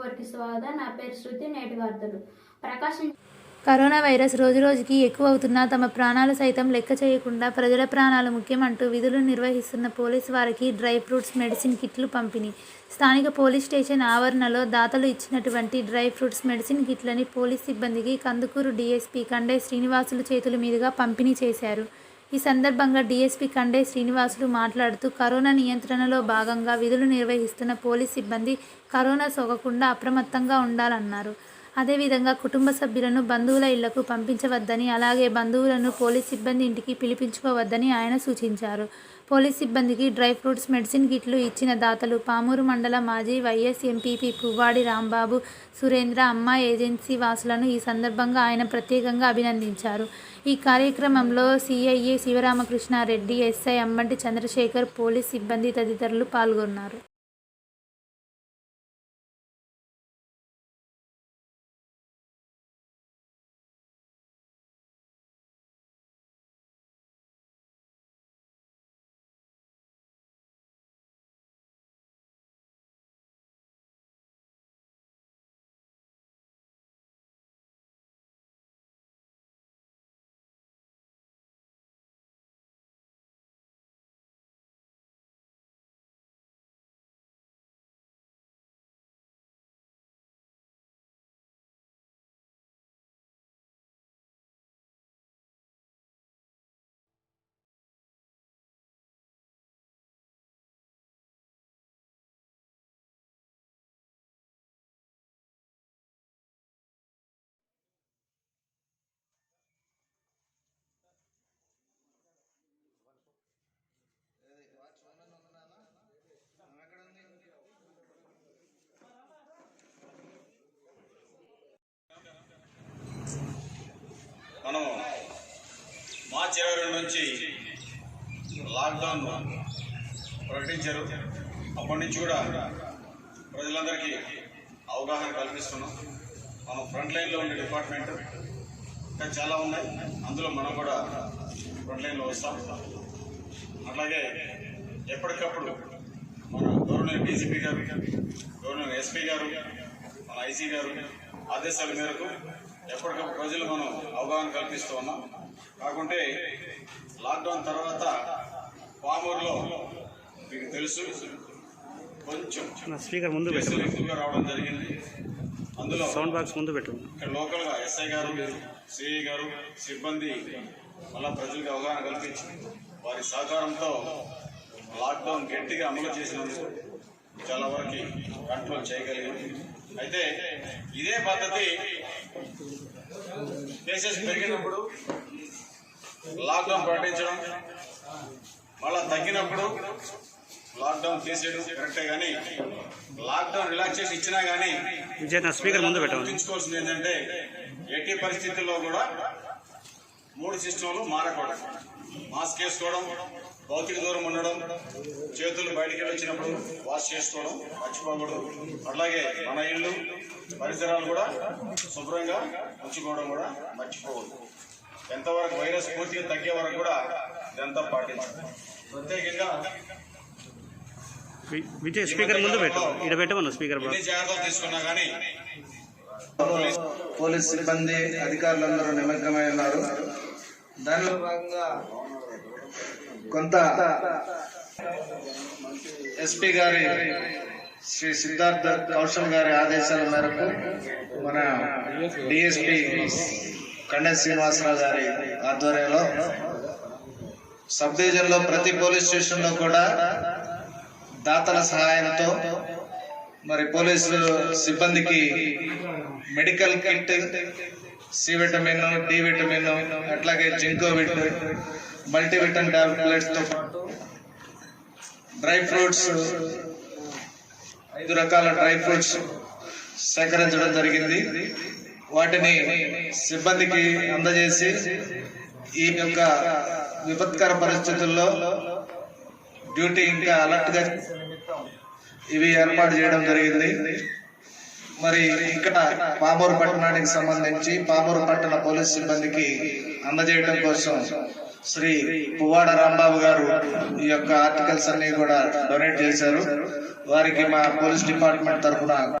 వారికి స్వాగతం. నా పేరు శృతి నేటి వార్తలు. ప్రకాశం కరోనా వైరస్ రోజురోజుకి ఎక్కువ అవుతున్నా తమ ప్రాణాలు సైతం లెక్క చేయకుండా ప్రజల ప్రాణాలు ముఖ్యమంటూ విధులు నిర్వహిస్తున్న పోలీసు వారికి డ్రై ఫ్రూట్స్ మెడిసిన్ కిట్లు పంపిణీ. స్థానిక పోలీస్ స్టేషన్ ఆవరణలో దాతలు ఇచ్చినటువంటి డ్రై ఫ్రూట్స్ మెడిసిన్ కిట్లని పోలీస్ సిబ్బందికి కందుకూరు డీఎస్పీ కండే శ్రీనివాసులు చేతుల మీదుగా పంపిణీ చేశారు. ఈ సందర్భంగా డీఎస్పీ కండే శ్రీనివాసులు మాట్లాడుతూ కరోనా నియంత్రణలో భాగంగా విధులు నిర్వహిస్తున్న పోలీస్ సిబ్బంది కరోనా సోకకుండా అప్రమత్తంగా ఉండాలన్నారు. అదేవిధంగా కుటుంబ సభ్యులను బంధువుల ఇళ్ళకు పంపించవద్దని అలాగే బంధువులను పోలీస్ సిబ్బంది ఇంటికి పిలిపించుకోవద్దని ఆయన సూచించారు. పోలీస్ సిబ్బందికి డ్రై ఫ్రూట్స్ మెడిసిన్ కిట్లు ఇచ్చిన దాతలు పామూరు మండల మాజీ vice MPP Puvvadi Rambabu Surendra Amma agency వాసులను ఈ సందర్భంగా ఆయన ప్రత్యేకంగా అభినందించారు. ఈ కార్యక్రమంలో CI Sivaramakrishna Reddy SI Ammanti Chandrasekhar police సిబ్బంది తదితరులు పాల్గొన్నారు. మనం మార్చి ఇరవై రెండు నుంచి లాక్డౌన్ ప్రకటించారు. అప్పటి నుంచి కూడా ప్రజలందరికీ అవగాహన కల్పిస్తున్నాం. మనం ఫ్రంట్ లైన్లో ఉండే డిపార్ట్మెంట్ ఇంకా చాలా ఉన్నాయి. అందులో మనం కూడా ఫ్రంట్ లైన్లో వస్తాం. అట్లాగే ఎప్పటికప్పుడు మన గవర్నర్ డీజీపీ గారు గవర్నర్ ఎస్పీ గారు మన ఐసీ గారు ఆదేశాల మేరకు ఎప్పటికప్పుడు ప్రజలు మనం అవగాహన కల్పిస్తూ ఉన్నాం. కాకుంటే లాక్డౌన్ తర్వాత పామూరులో మీకు తెలుసు కొంచెం స్పీకర్ ముందు రావడం జరిగింది. అందులో సౌండ్ బాక్స్ ముందు పెట్టు. ఇక్కడ లోకల్గా ఎస్ఐ గారు సిఐ గారు సిబ్బంది మళ్ళా ప్రజలకు అవగాహన కల్పించి వారి సహకారంతో లాక్డౌన్ గట్టిగా అమలు చేసినందుకు చాలా వరకు కంట్రోల్ చేయగలిగింది అయితే ఇదే పద్ధతి కేసెస్ పెరిగినప్పుడు లాక్డౌన్ ప్రకటించడం మళ్ళా తగ్గినప్పుడు లాక్డౌన్ తీసేయడం కరెక్టే కానీ లాక్డౌన్ రిలాక్సేషన్ ఇచ్చినా కానీ స్పీకర్ ముందు గుర్తుంచుకోవాల్సింది ఏంటంటే ఎట్టి పరిస్థితుల్లో కూడా మూడు సిస్టంలు మారకూడదు. మాస్క్ వేసుకోవడం భౌతిక దూరం ఉండడం చేతులు బయటికి వచ్చినప్పుడు వాష్ చేసుకోవడం మర్చిపోకూడదు. అట్లాగే మన ఇల్లు పరిసరాలు కూడా శుభ్రంగా ఉంచుకోవడం కూడా మర్చిపోకూడదు ఎంతవరకు వైరస్ పూర్తిగా తగ్గే వరకు కూడా ఇదంతా పాటించాలి ప్రత్యేకంగా విజయ్ స్పీకర్ ముందు పెట్టు. ఇక్కడ పెట్టమను స్పీకర్ జాగ్రత్తలు తీసుకున్నా కానీ పోలీస్ సిబ్బంది అధికారులందరూ నిమగ్నమై ఉన్నారు. దానిలో భాగంగా కొంత ఎస్పీ గారి శ్రీ సిద్ధార్థ కౌశల్ గారి ఆదేశాల మేరకు మన డిఎస్పి కండ శ్రీనివాసరావు గారి ఆధ్వర్యంలో సబ్ డివిజన్లో ప్రతి పోలీస్ స్టేషన్లో కూడా దాతల సహాయంతో మరి పోలీసులు సిబ్బందికి medical kit C vitamin D vitamin అట్లాగే జింకోవిట్ మల్టీవిటమిన్ టాబ్లెట్స్తో పాటు డ్రై ఫ్రూట్స్ ఐదు రకాల డ్రై ఫ్రూట్స్ సేకరించడం జరిగింది. వాటిని సిబ్బందికి అందజేసి ఈ యొక్క విపత్కర పరిస్థితుల్లో డ్యూటీ ఇంకా అలర్ట్గా ఇవి ఏర్పాటు చేయడం జరిగింది. మరి ఇక్కడ పామూరు పట్టణానికి సంబంధించి పామూరు పట్టణ పోలీస్ సిబ్బందికి అందజేయడం కోసం శ్రీ పువ్వాడ రాంబాబు గారు ఈ యొక్క ఆర్టికల్స్ అన్ని కూడా డొనేట్ చేశారు. వారికి మా పోలీస్ డిపార్ట్మెంట్ తరఫున